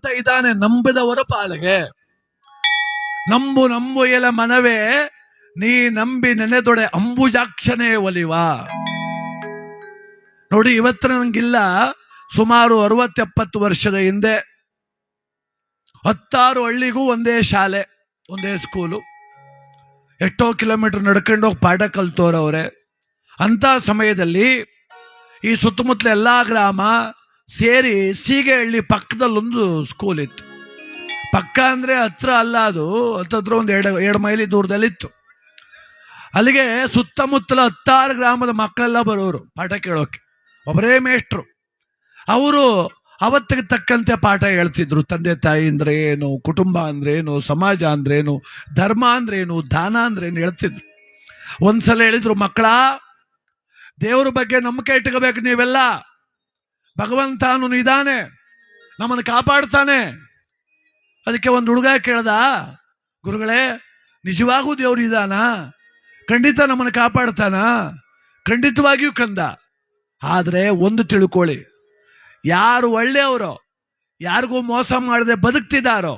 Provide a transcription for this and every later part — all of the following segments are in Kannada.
ಭಗವಂತ ಇದ್ದಾನೆ ನಂಬಿದವರ ಪಾಲಿಗೆ. ನಂಬು ನಂಬು ಎಲ ಮನವೇ, ನೀ ನಂಬಿ ನೆನೆದೊಡೆ ಅಂಬುಜಾಕ್ಷನೇ ಒಲಿವ. ನೋಡಿ ಇವತ್ತು ನಂಗಿಲ್ಲ, ಸುಮಾರು ಅರವತ್ತೆಪ್ಪತ್ತು ವರ್ಷದ ಹಿಂದೆ ಹತ್ತಾರು ಹಳ್ಳಿಗೂ ಒಂದೇ ಶಾಲೆ, ಒಂದೇ ಸ್ಕೂಲು. ಎಷ್ಟೋ ಕಿಲೋಮೀಟರ್ ನಡ್ಕೊಂಡು ಹೋಗಿ ಪಾಠ ಕಲ್ತೋರವ್ರೆ ಅಂತ ಸಮಯದಲ್ಲಿ ಈ ಸುತ್ತಮುತ್ತಲ ಎಲ್ಲ ಗ್ರಾಮ ಸೇರಿ ಸೀಗೆಹಳ್ಳಿ ಪಕ್ಕದಲ್ಲೊಂದು ಸ್ಕೂಲ್ ಇತ್ತು. ಪಕ್ಕ ಅಂದ್ರೆ ಹತ್ರ ಅಲ್ಲ ಅದು, ಹತ್ತತ್ರ ಒಂದು ಎರಡು ಎರಡು ಮೈಲಿ ದೂರದಲ್ಲಿತ್ತು. ಅಲ್ಲಿಗೆ ಸುತ್ತಮುತ್ತಲ ಹತ್ತಾರು ಗ್ರಾಮದ ಮಕ್ಕಳೆಲ್ಲ ಬರೋರು, ಪಾಠ ಕೇಳೋಕೆ. ಒಬ್ಬರೇ ಮೇಷ್ಟ್ರು. ಅವರು ಅವತ್ತಿಗೆ ತಕ್ಕಂತೆ ಪಾಠ ಹೇಳ್ತಿದ್ರು. ತಂದೆ ತಾಯಿ ಅಂದ್ರೆ ಏನು, ಕುಟುಂಬ ಅಂದ್ರೆ ಏನು, ಸಮಾಜ ಅಂದ್ರೆ ಏನು, ಧರ್ಮ ಅಂದ್ರೆ ಏನು, ದಾನ ಅಂದ್ರೆ ಏನು ಹೇಳ್ತಿದ್ರು. ಒಂದ್ಸಲ ಹೇಳಿದ್ರು, ಮಕ್ಕಳ, ದೇವ್ರ ಬಗ್ಗೆ ನಂಬಿಕೆ ಇಟ್ಕೋಬೇಕು ನೀವೆಲ್ಲ. ಭಗವಂತನು ಇದ್ದಾನೆ ನಮ್ಮನ್ನು ಕಾಪಾಡ್ತಾನೆ. ಅದಕ್ಕೆ ಒಂದು ಹುಡುಗ ಕೇಳ್ದ, ಗುರುಗಳೇ, ನಿಜವಾಗೂ ದೇವ್ರು ಇದಾನ? ಖಂಡಿತ ನಮ್ಮನ್ನು ಕಾಪಾಡ್ತಾನ? ಖಂಡಿತವಾಗಿಯೂ ಕಂದ, ಆದರೆ ಒಂದು ತಿಳ್ಕೊಳ್ಳಿ, ಯಾರು ಒಳ್ಳೆಯವರು, ಯಾರಿಗೂ ಮೋಸ ಮಾಡದೆ ಬದುಕ್ತಿದ್ದಾರೋ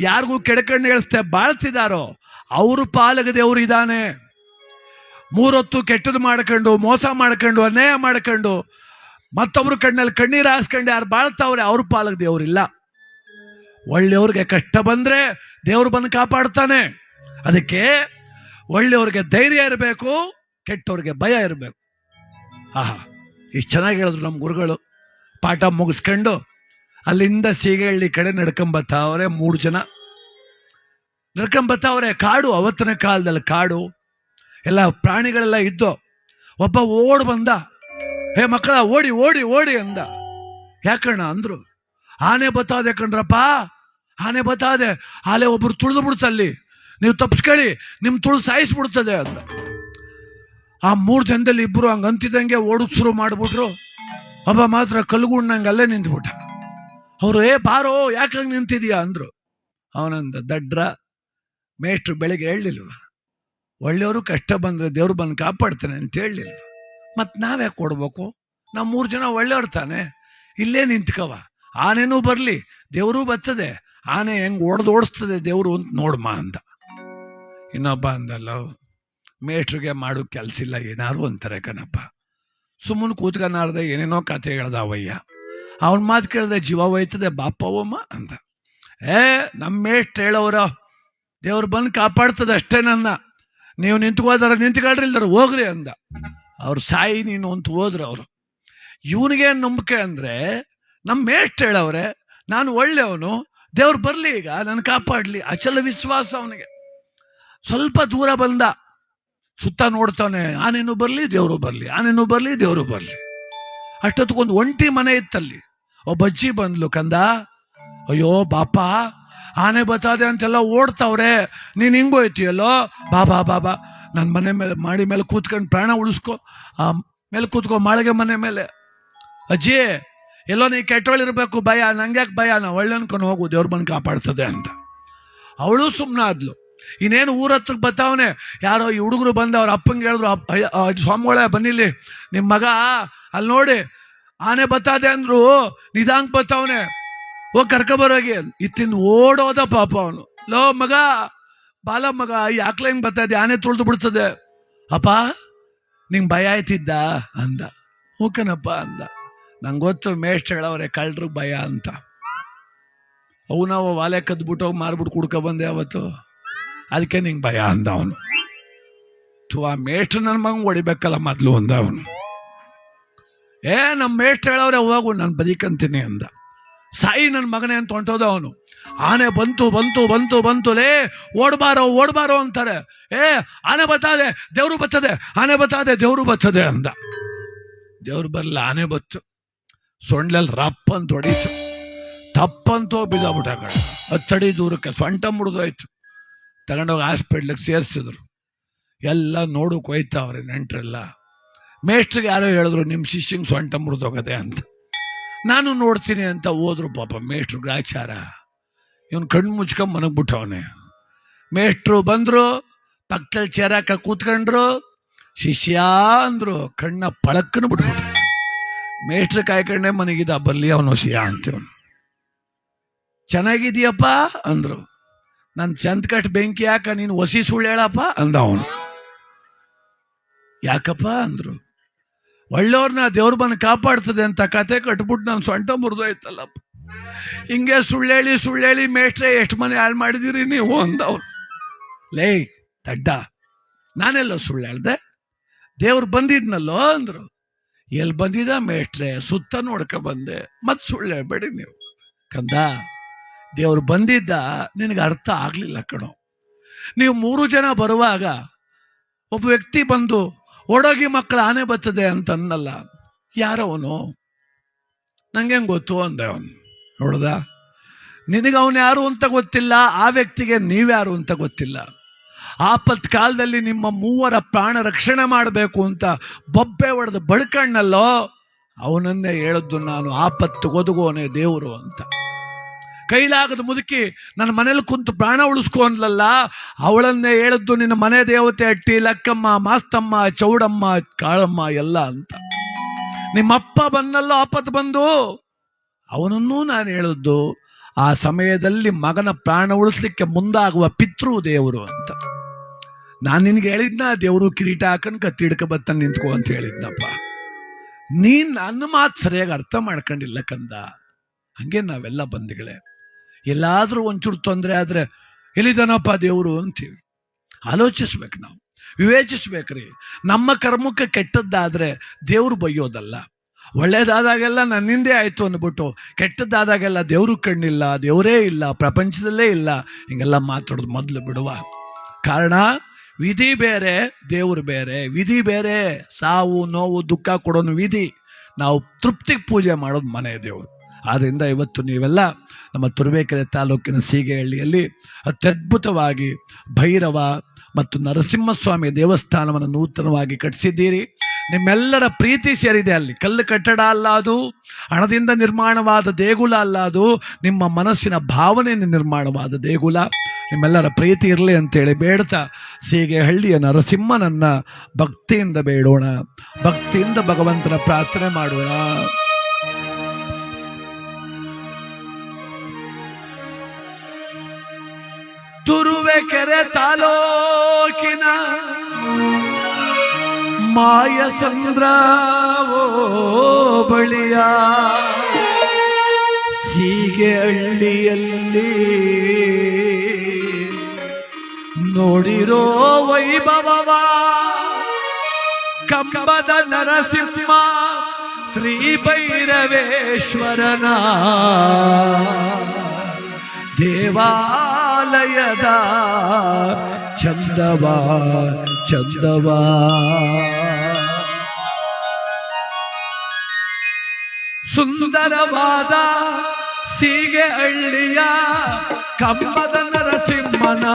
ಯಾರಿಗೂ ಕೆಡಕಣ್ಣು ಹೇಳ್ತೆ ಬಾಳ್ತಿದ್ದಾರೋ ಅವರು ಪಾಲಕ ದೇವ್ರು ಇದ್ದಾನೆ ಮೂರೊತ್ತು ಕೆಟ್ಟದ್ದು ಮಾಡ್ಕೊಂಡು, ಮೋಸ ಮಾಡ್ಕೊಂಡು, ಅನ್ಯಾಯ ಮಾಡ್ಕೊಂಡು ಮತ್ತೊಬ್ರು ಕಣ್ಣಲ್ಲಿ ಕಣ್ಣೀರು ಹಾಸ್ಕೊಂಡು ಯಾರು ಬಾಳ್ತಾವ್ರೆ, ಅವ್ರ ಪಾಲಕ ದೇವ್ರಿಲ್ಲ. ಒಳ್ಳೆಯವ್ರಿಗೆ ಕಷ್ಟ ಬಂದ್ರೆ ದೇವ್ರು ಬಂದು ಕಾಪಾಡ್ತಾನೆ. ಅದಕ್ಕೆ ಒಳ್ಳೆಯವ್ರಿಗೆ ಧೈರ್ಯ ಇರಬೇಕು, ಕೆಟ್ಟವ್ರಿಗೆ ಭಯ ಇರಬೇಕು. ಆಹಾ, ಇಷ್ಟು ಚೆನ್ನಾಗಿ ಹೇಳಿದ್ರು ನಮ್ಮ ಗುರುಗಳು. ಪಾಠ ಮುಗಿಸ್ಕೊಂಡು ಅಲ್ಲಿಂದ ಸೀಗಹಳ್ಳಿ ಕಡೆ ನಡ್ಕೊಂಬತ್ತವ್ರೆ ಮೂರು ಜನ. ನಡ್ಕೊಂಬತ್ತವ್ರೆ ಕಾಡು, ಅವತ್ತಿನ ಕಾಲದಲ್ಲಿ ಕಾಡು. ಎಲ್ಲ ಪ್ರಾಣಿಗಳೆಲ್ಲ ಇದ್ದು ಒಬ್ಬ ಓಡ್ ಬಂದ. ಹೇ ಮಕ್ಕಳ, ಓಡಿ ಓಡಿ ಓಡಿ ಅಂದ. ಯಾಕಣ್ಣ ಅಂದ್ರು, ಆನೆ ಬತ್ತಾದೆ ಕಣ್ರಪ್ಪ, ಆನೆ ಬತ್ತಾದೆ. ಆಲೆ ಒಬ್ರು ತುಳಿದು ಬಿಡ್ತಲ್ಲಿ. ನೀವು ತಪ್ಪಿಸ್ಕೊಳ್ಳಿ ನಿಮ್ ತುಳಿದು ಸಾಯಿಸ್ಬಿಡ್ತದೆ ಅಂದ. ಆ ಮೂರು ಜನದಲ್ಲಿ ಇಬ್ರು ಹಂಗ ಅಂತಿದಂಗೆ ಓಡಕ್ ಶುರು ಮಾಡ್ಬಿಟ್ರು. ಒಬ್ಬ ಮಾತ್ರ ಕಲ್ಗುಣ್ಣಂಗೆ ಅಲ್ಲೇ ನಿಂತ್ಬಿಟ್ಟ. ಅವ್ರು, ಏ, ಬಾರೋ ಯಾಕಂಗ್ ನಿಂತಿದ್ಯಾ? ಅಂದ್ರು. ಅವನಂದ, ದಡ್ರ, ಮೇಷ್ಟ್ರು ಬೆಳಿಗ್ಗೆ ಹೇಳಲಿಲ್ವ ಒಳ್ಳೆಯವರು ಕಷ್ಟ ಬಂದ್ರೆ ದೇವ್ರು ಬಂದು ಕಾಪಾಡ್ತಾನೆ ಅಂತ ಹೇಳಲಿಲ್ವ ಮತ್ ನಾವ್ಯಾಕೆ ಕೊಡ್ಬೇಕು ನಾವು ಮೂರು ಜನ ಒಳ್ಳೆಯವ್ರು ತಾನೆ? ಇಲ್ಲೇ ನಿಂತ್ಕವ. ಆನೆನೂ ಬರಲಿ, ದೇವರೂ ಬರ್ತದೆ. ಆನೆ ಹೆಂಗ್ ಓಡ್ದು ಓಡಿಸ್ತದೆ ದೇವರು ಅಂತ ನೋಡ್ಮ ಅಂದ. ಇನ್ನೊಬ್ಬ ಅಂದಲ್ಲ, ಮೇಷ್ಟ್ರಿಗೆ ಮಾಡೋ ಕೆಲಸ ಇಲ್ಲ ಏನಾರು ಅಂತಾರೆ ಕಣಪ್ಪ. ಸುಮ್ಮನೆ ಕೂತ್ಕನಾರ್ದೆ ಏನೇನೋ ಕತೆ ಹೇಳ್ದ ಅವಯ್ಯ ಅವನ ಮಾತು ಕೇಳಿದ್ರೆ ಜೀವ ಹೋಯ್ತದೆ ಬಾಪವಮ್ಮ ಅಂದ. ಏ ನಮ್ಮ ಮೇಷ್ಟ್ರು ಹೇಳೋರ ದೇವ್ರು ಬಂದು ಕಾಪಾಡ್ತದೆ ಅಷ್ಟೇ ನನ್ನ. ನೀವು ನಿಂತ್ಕೋದಾರ ನಿಂತ್ಕೊಳ್ರಿ ಇಲ್ದಾರ, ಹೋಗ್ರಿ ಅಂದ. ಅವ್ರು ಸಾಯಿ ನೀನು ಅಂತ ಹೋದ್ರು ಅವರು. ಇವನಿಗೆ ನಂಬಿಕೆ ಅಂದ್ರೆ ನಮ್ಮ ಮೇಷ್ಟ್ ಹೇಳವ್ರೆ, ನಾನು ಒಳ್ಳೆಯವನು, ದೇವ್ರು ಬರಲಿ ಈಗ ನನ್ನ ಕಾಪಾಡ್ಲಿ, ಅಚಲ ವಿಶ್ವಾಸ ಅವನಿಗೆ. ಸ್ವಲ್ಪ ದೂರ ಬಂದ, ಸುತ್ತ ನೋಡ್ತಾನೆ, ಆನೇನು ಬರಲಿ, ದೇವರು ಬರಲಿ, ಆನೇನು ಬರಲಿ, ದೇವರು ಬರಲಿ. ಅಷ್ಟೊತ್ತಿಗೊಂದು ಒಂಟಿ ಮನೆ ಇತ್ತಲ್ಲಿ. ಒಬ್ಬ ಅಜ್ಜಿ ಬಂದ್ಲು, ಕಂದ, ಅಯ್ಯೋ, ಬಾಪ, ಆನೆ ಬತ್ತಾದೆ ಅಂತೆಲ್ಲ ಓಡ್ತಾವ್ರೆ, ನೀನು ಹಿಂಗೋಯ್ತೀಯಲ್ಲೋ ಬಾಬಾ ಬಾ ಬಾ ಬಾ. ನನ್ನ ಮನೆ ಮೇಲೆ, ಮಾಡಿ ಮೇಲೆ ಕೂತ್ಕೊಂಡು ಪ್ರಾಣ ಉಳಿಸ್ಕೊ, ಆ, ಮೇಲೆ ಕೂತ್ಕೊ ಮಾಳಿಗೆ ಮನೆ ಮೇಲೆ. ಅಜ್ಜಿ, ಎಲ್ಲೋ ನೀ ಕೆಟ್ಟೋಳಿರ್ಬೇಕು ಭಯ ನಂಗ್ಯಾಕೆ ಭಯ? ನಾ ಒಳ್ಳೆ ಅನ್ಕೊಂಡು ಹೋಗು, ದೇವ್ರ ಬಂದು ಕಾಪಾಡ್ತದೆ ಅಂತ. ಅವಳು ಸುಮ್ಮನಾದ್ಲು ಇನ್ನೇನು ಊರ ಹತ್ರಕ್ಕೆ ಬರ್ತಾವನೆ? ಯಾರೋ ಈ ಹುಡುಗರು ಬಂದು ಅವ್ರ ಅಪ್ಪಂಗೆ ಹೇಳಿದ್ರು, ಅಪ್ಪ ಸ್ವಾಮಿಗಳೇ, ಬನ್ನಿಲ್ಲಿ. ನಿಮ್ಮ ಮಗ ಅಲ್ಲಿ ನೋಡಿ, ಆನೆ ಬತ್ತಾದೆ ಅಂದ್ರು ನಿಧಾಂಕ್ ಬತ್ತಾವನೆ. ಹೋಗಿ ಕರ್ಕೊಬರೋಗಿ ಇತ್ತಿಂದ ಓಡೋದ ಪಾಪ ಅವನು. ಲೋ ಮಗ ಬಾಲ ಮಗ ಯಾಕ್ಲ ಹಿಂಗ್ ಇದೆ? ಆನೆ ತೊಳೆದು ಬಿಡ್ತದೆ. ಅಪ್ಪ, ನಿಂಗ್ ಭಯ ಆಯ್ತಿದ್ದ? ಅಂದ. ಹೂಕನಪ್ಪ ಅಂದ. ನಂಗೆ ಗೊತ್ತು ಮೇಷ್ಟ್ರು ಹೇಳವ್ರೆ ಕಳ್ರು ಭಯ ಅಂತ. ಅವು ನಾವು ವಾಲೆ ಕದ್ಬಿಟ್ಟು ಮಾರ್ಬಿಟ್ಟು ಕುಡ್ಕೊ ಬಂದೆ ಅವತ್ತು. ಅದಕ್ಕೆ ನಿಂಗೆ ಭಯ ಅಂದ ಅವನು. ಅಥವಾ ಆ ಮೇಷ್ಟ್ರು ನನ್ನ ಹೊಡಿಬೇಕಲ್ಲ ಮೊದ್ಲು ಅಂದ ಅವನು. ಏ ನಮ್ಮ ಮೇಷ್ಟ್ರು ಹೇಳವ್ರೆ ಹೋಗು, ನಾನು ಬದಿಕಂತೀನಿ ಅಂದ. ಸಾಯಿ ನನ್ನ ಮಗನೇ ಅಂತ ಹೊಂಟೋದ ಅವನು. ಆನೆ ಬಂತು ಬಂತು ಬಂತು ಬಂತು, ಲೇ, ಓಡ್ಬಾರೋ ಓಡ್ಬಾರೋ ಅಂತಾರೆ. ಏ, ಆನೆ ಬತ್ತದೆ, ದೇವರು ಬತ್ತದೆ, ಆನೆ ಬತ್ತದೆ, ದೇವರು ಬತ್ತದೆ ಅಂದ. ದೇವ್ರು ಬರಲ್ಲ ಆನೆ ಬತ್ತು. ಸೊಂಡ್ಲಲ್ಲಿ ರಪ್ಪ ಅಂತ ಹೊಡೀತು. ತಪ್ಪಂತೋ ಬಿದ್ದಾಬಿಟ್ಟ ಕಡೆ ಹತ್ತಡಿ ದೂರಕ್ಕೆ ಸೊಂಟ ಮುರಿದೋಯ್ತು. ತಗೊಂಡೋಗಿ ಹಾಸ್ಪಿಟ್ಲಿಗೆ ಸೇರಿಸಿದ್ರು. ಎಲ್ಲ ನೋಡಕ್ ಹೋಯ್ತಾವ್ರೆ ನೆಂಟ್ರೆಲ್ಲ. ಮೇಸ್ಟ್ರಿಗೆ ಯಾರೋ ಹೇಳಿದ್ರು ನಿಮ್ಮ ಶಿಷ್ಯಂಗೆ ಸೊಂಟ ಮುರಿದೋಗದೆ ಅಂತ. ನಾನು ನೋಡ್ತೀನಿ ಅಂತ ಹೋದ್ರು ಪಾಪ ಮೇಷ್ಟ್ರು ಗ್ರಾಚಾರ. ಇವನು ಕಣ್ಣು ಮುಚ್ಕೊಂಡು ಮನಗ್ಬಿಟ್ಟವನೆ ಮೇಷ್ಟ್ರು ಬಂದ್ರು ಪಕ್ಕದಲ್ಲಿ ಚೇರಾಕ ಕೂತ್ಕೊಂಡ್ರು, ಶಿಷ್ಯ ಅಂದ್ರು, ಕಣ್ಣ ಪಳಕ್ಕನ್ನು ಬಿಟ್ಬಿಟ್ರು. ಮೇಷ್ಟ್ರ ಕಾಯ್ಕೊಂಡೆ ಮನಗಿದ ಬರ್ಲಿ ಅವನು ಶಿಯ ಅಂತೇವನು. ಚೆನ್ನಾಗಿದೀಯಪ್ಪ ಅಂದ್ರು. ನನ್ ಚಂದ ಕಟ್ ಬೆಂಕಿ ಯಾಕ ನೀನು ಒಸಿ ಸುಳ್ಳು ಹೇಳಪ್ಪ ಅಂದ ಅವನು. ಯಾಕಪ್ಪ ಅಂದ್ರು. ಒಳ್ಳೆಯವ್ರನ್ನ ದೇವ್ರ ಬಂದು ಕಾಪಾಡ್ತದೆ ಅಂತ ಕತೆ ಕಟ್ಬಿಟ್ಟು ನಾನು ಸೊಂಟ ಮುರಿದೋಯ್ತಲ್ಲಪ್ಪ. ಹಿಂಗೆ ಸುಳ್ಳೇಳಿ ಸುಳ್ಳೇಳಿ ಮೇಷ್ಟ್ರೆ ಎಷ್ಟು ಮನೆ ಹಾಳು ಮಾಡಿದಿರಿ ನೀವು ಅಂದವ್ರು. ಲೇ, ತಡ್ಡ. ನಾನೆಲ್ಲ ಸುಳ್ಳು ಹೇಳ್ದೆ ದೇವ್ರು ಬಂದಿದ್ನಲ್ಲೋ ಅಂದ್ರು. ಎಲ್ಲಿ ಬಂದಿದ ಮೇಷ್ಟ್ರೆ? ಸುತ್ತ ನೋಡ್ಕ ಬಂದೆ. ಮತ್ತೆ ಸುಳ್ಳು ಹೇಳ್ಬೇಡಿ ನೀವು. ಕಂದ, ದೇವ್ರು ಬಂದಿದ್ದ ನಿನಗೆ ಅರ್ಥ ಆಗ್ಲಿಲ್ಲ ಕಣೋ. ನೀವು ಮೂರು ಜನ ಬರುವಾಗ ಒಬ್ಬ ವ್ಯಕ್ತಿ ಬಂದು ಓಡೋಗಿ ಮಕ್ಕಳು ಆನೆ ಬತ್ತದೆ ಅಂತ ಅನ್ನಲ್ಲ ಯಾರವನು? ನಂಗೆ ಗೊತ್ತು ಅಂದೆ ಅವನು. ನೋಡ್ದ? ನಿನಗೆ ಅವನು ಯಾರು ಅಂತ ಗೊತ್ತಿಲ್ಲ, ಆ ವ್ಯಕ್ತಿಗೆ ನೀವ್ಯಾರು ಅಂತ ಗೊತ್ತಿಲ್ಲ. ಆಪತ್ ಕಾಲದಲ್ಲಿ ನಿಮ್ಮ ಮೂವರ ಪ್ರಾಣ ರಕ್ಷಣೆ ಮಾಡಬೇಕು ಅಂತ ಬೊಬ್ಬೆ ಹೊಡೆದು ಬಡ್ಕಣ್ಣಲ್ಲೋ, ಅವನನ್ನೇ ಹೇಳಿದ್ದು ನಾನು ಆಪತ್ತು ಒದಗೋನೆ ದೇವರು ಅಂತ. ಕೈಲಾಗದ ಮುದುಕಿ, ನನ್ನ ಮನೇಲಿ ಕುಂತು ಪ್ರಾಣ ಉಳಿಸ್ಕೊ ಅಂದ್ಲಲ್ಲ, ಅವಳನ್ನೇ ಹೇಳಿದ್ದು ನಿನ್ನ ಮನೆ ದೇವತೆ ಅಟ್ಟಿ, ಲಕ್ಕಮ್ಮ, ಮಾಸ್ತಮ್ಮ, ಚೌಡಮ್ಮ, ಕಾಳಮ್ಮ, ಎಲ್ಲ ಅಂತ. ನಿಮ್ಮಪ್ಪ ಬಂದಲ್ಲೋ ಆಪತ್ತು ಬಂದು? ಅವನನ್ನೂ ನಾನು ಹೇಳಿದ್ದು, ಆ ಸಮಯದಲ್ಲಿ ಮಗನ ಪ್ರಾಣ ಉಳಿಸ್ಲಿಕ್ಕೆ ಮುಂದಾಗುವ ಪಿತೃ ದೇವರು ಅಂತ. ನಾನು ನಿನ್ಗೆ ಹೇಳಿದ್ನ, ದೇವರು ಕಿರೀಟ ಹಾಕನ್ ಕತ್ತಿ ಹಿಡ್ಕ ಬತ್ತ ನಿಂತ್ಕೋ ಅಂತ ಹೇಳಿದ್ನಪ್ಪ. ನೀನ್ ನನ್ನ ಮಾತು ಸರಿಯಾಗಿ ಅರ್ಥ ಮಾಡ್ಕೊಂಡಿಲ್ಲ ಕಂದ. ಹಂಗೆ ನಾವೆಲ್ಲ ಬಂದಿಗಳೇ ಎಲ್ಲಾದ್ರೂ ಒಂಚೂರು ತೊಂದರೆ ಆದ್ರೆ ಎಲ್ಲಿದನಪ್ಪ ದೇವರು ಅಂತೀವಿ. ಆಲೋಚಿಸ್ಬೇಕು ನಾವು. ವಿವೇಚಿಸ್ಬೇಕ್ರಿ. ನಮ್ಮ ಕರ್ಮಕ್ಕೆ ಕೆಟ್ಟದ್ದಾದ್ರೆ ದೇವ್ರು ಬೈಯೋದಲ್ಲ ಒಳ್ಳೇದಾದಾಗೆಲ್ಲ ನನ್ನಿಂದೇ ಆಯ್ತು ಅಂದ್ಬಿಟ್ಟು ಕೆಟ್ಟದ್ದಾದಾಗೆಲ್ಲ ದೇವ್ರ ಕಣ್ಣಿಲ್ಲ, ದೇವರೇ ಇಲ್ಲ, ಪ್ರಪಂಚದಲ್ಲೇ ಇಲ್ಲ. ಹಿಂಗೆಲ್ಲ ಮಾತಾಡೋದು ಮೊದಲು ಬಿಡುವ. ಕಾರಣ ವಿಧಿ ಬೇರೆ, ದೇವ್ರು ಬೇರೆ. ವಿಧಿ ಬೇರೆ. ಸಾವು ನೋವು ದುಃಖ ಕೊಡೋನು ವಿಧಿ. ನಾವು ತೃಪ್ತಿಗೆ ಪೂಜೆ ಮಾಡೋದು ಮನೆ ದೇವರು. ಆದ್ರಿಂದ ಇವತ್ತು ನೀವೆಲ್ಲ ನಮ್ಮ ತುರುವೇಕೆರೆ ತಾಲೂಕಿನ ಸೀಗೆಹಳ್ಳಿಯಲ್ಲಿ ಅತ್ಯದ್ಭುತವಾಗಿ ಭೈರವ ಮತ್ತು ನರಸಿಂಹಸ್ವಾಮಿ ದೇವಸ್ಥಾನವನ್ನು ನೂತನವಾಗಿ ಕಟ್ಟಿಸಿದ್ದೀರಿ. ನಿಮ್ಮೆಲ್ಲರ ಪ್ರೀತಿ ಸೇರಿದೆ ಅಲ್ಲಿ. ಕಲ್ಲು ಕಟ್ಟಡ ಅಲ್ಲ ಅದು, ಹಣದಿಂದ ನಿರ್ಮಾಣವಾದ ದೇಗುಲ ಅಲ್ಲ ಅದು, ನಿಮ್ಮ ಮನಸ್ಸಿನ ಭಾವನೆಯಿಂದ ನಿರ್ಮಾಣವಾದ ದೇಗುಲ. ನಿಮ್ಮೆಲ್ಲರ ಪ್ರೀತಿ ಇರಲಿ ಅಂತೇಳಿ ಬೇಡ್ತಾ ಸೀಗೆಹಳ್ಳಿಯ ನರಸಿಂಹನನ್ನ ಭಕ್ತಿಯಿಂದ ಬೇಡೋಣ. ಭಕ್ತಿಯಿಂದ ಭಗವಂತನ ಪ್ರಾರ್ಥನೆ ಮಾಡೋಣ. ತುರುವೆಕೆರೆ ಮಾಯ ಮಾಯಸಂದ್ರ ಬಳಿಯ ಸೀಗೆ ಹಳ್ಳಿಯಲ್ಲಿ ನೋಡಿರೋ ವೈಭವ ಕಂಬದ ನರಸಿಂಹ ಶ್ರೀ ಭೈರವೇಶ್ವರನ ದೇವಾಲಯದ ಚಂದವ ಚಂದವ. ಸುಂದರವಾದ ಸೀಗೆ ಹಳ್ಳಿಯ ಕಂಬದ ನರಸಿಂಹನ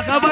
Acaba